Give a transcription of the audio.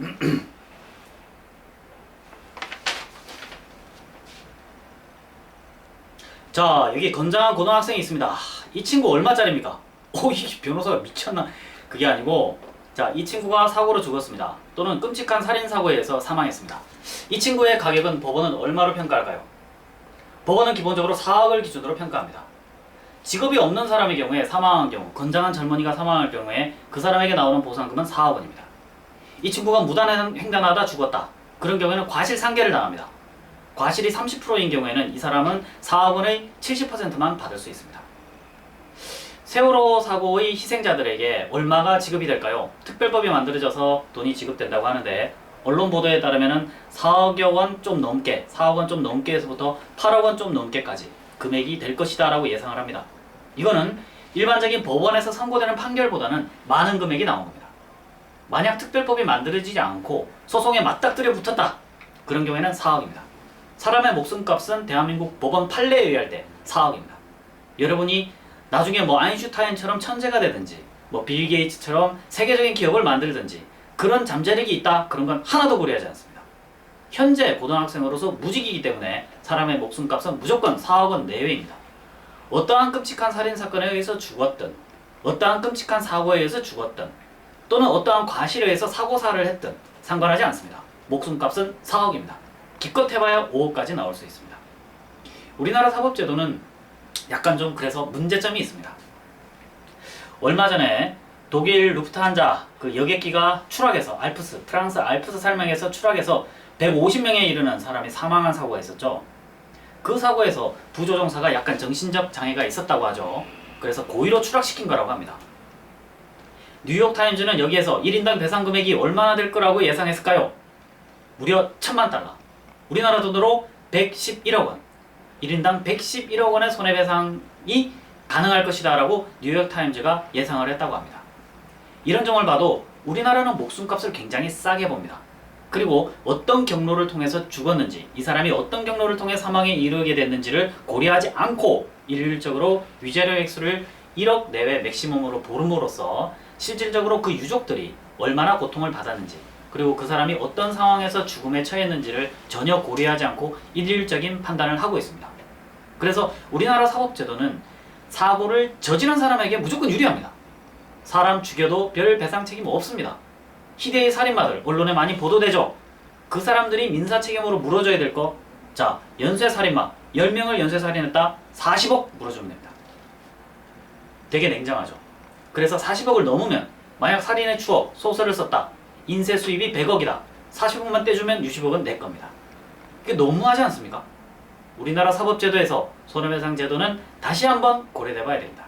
자 여기 건장한 고등학생이 있습니다. 이 친구 얼마짜리입니까? 오, 이 변호사가 미쳤나? 그게 아니고 자, 이 친구가 사고로 죽었습니다. 또는 끔찍한 살인 사고에 의해서 사망했습니다. 이 친구의 가격은 법원은 얼마로 평가할까요? 법원은 기본적으로 4억을 기준으로 평가합니다. 직업이 없는 사람의 경우에 사망한 경우, 건장한 젊은이가 사망할 경우에 그 사람에게 나오는 보상금은 4억 원입니다. 이 친구가 무단횡- 횡단하다 죽었다. 그런 경우에는 과실 상계를 당합니다. 과실이 30%인 경우에는 이 사람은 4억 원의 70%만 받을 수 있습니다. 세월호 사고의 희생자들에게 얼마가 지급이 될까요? 특별법이 만들어져서 돈이 지급된다고 하는데 언론 보도에 따르면 4억여 원 좀 넘게, 4억 원 좀 넘게 에서부터 8억 원 좀 넘게까지 금액이 될 것이다 라고 예상을 합니다. 이거는 일반적인 법원에서 선고되는 판결보다는 많은 금액이 나온 겁니다. 만약 특별법이 만들어지지 않고 소송에 맞닥뜨려 붙었다. 그런 경우에는 4억입니다. 사람의 목숨값은 대한민국 법원 판례에 의할 때 4억입니다. 여러분이 나중에 뭐 아인슈타인처럼 천재가 되든지 뭐 빌 게이츠처럼 세계적인 기업을 만들든지 그런 잠재력이 있다 그런 건 하나도 고려하지 않습니다. 현재 고등학생으로서 무직이기 때문에 사람의 목숨값은 무조건 4억 원 내외입니다. 어떠한 끔찍한 살인 사건에 의해서 죽었든 어떠한 끔찍한 사고에 의해서 죽었든 또는 어떠한 과실에 의해서 사고사를 했든 상관하지 않습니다. 목숨값은 4억입니다. 기껏 해봐야 5억까지 나올 수 있습니다. 우리나라 사법제도는 약간 좀 그래서 문제점이 있습니다. 얼마 전에 독일 루프트한자 그 여객기가 추락해서 알프스 프랑스 알프스 살명에서 추락해서 150명에 이르는 사람이 사망한 사고가 있었죠. 그 사고에서 부조종사가 약간 정신적 장애가 있었다고 하죠. 그래서 고의로 추락시킨 거라고 합니다. 뉴욕 타임즈는 여기에서 1인당 배상 금액이 얼마나 될 거라고 예상했을까요? 무려 천만 달러. 우리나라 돈으로 111억 원. 1인당 111억 원의 손해배상이 가능할 것이다 라고 뉴욕 타임즈가 예상을 했다고 합니다. 이런 점을 봐도 우리나라는 목숨값을 굉장히 싸게 봅니다. 그리고 어떤 경로를 통해서 죽었는지, 이 사람이 어떤 경로를 통해 사망에 이르게 됐는지를 고려하지 않고 일률적으로 위자료 액수를 1억 내외 맥시멈으로 보름으로써 실질적으로 그 유족들이 얼마나 고통을 받았는지, 그리고 그 사람이 어떤 상황에서 죽음에 처했는지를 전혀 고려하지 않고 일률적인 판단을 하고 있습니다. 그래서 우리나라 사법제도는 사고를 저지른 사람에게 무조건 유리합니다. 사람 죽여도 별 배상 책임 없습니다. 희대의 살인마들 언론에 많이 보도되죠. 그 사람들이 민사 책임으로 물어줘야 될 거. 자, 연쇄 살인마 10명을 연쇄 살인했다. 40억 물어주면 됩니다. 되게 냉정하죠. 그래서 40억을 넘으면 만약 살인의 추억, 소설을 썼다. 인쇄 수입이 100억이다. 40억만 떼주면 60억은 내 겁니다. 그게 너무하지 않습니까? 우리나라 사법제도에서 손해배상 제도는 다시 한번 고려돼 봐야 됩니다.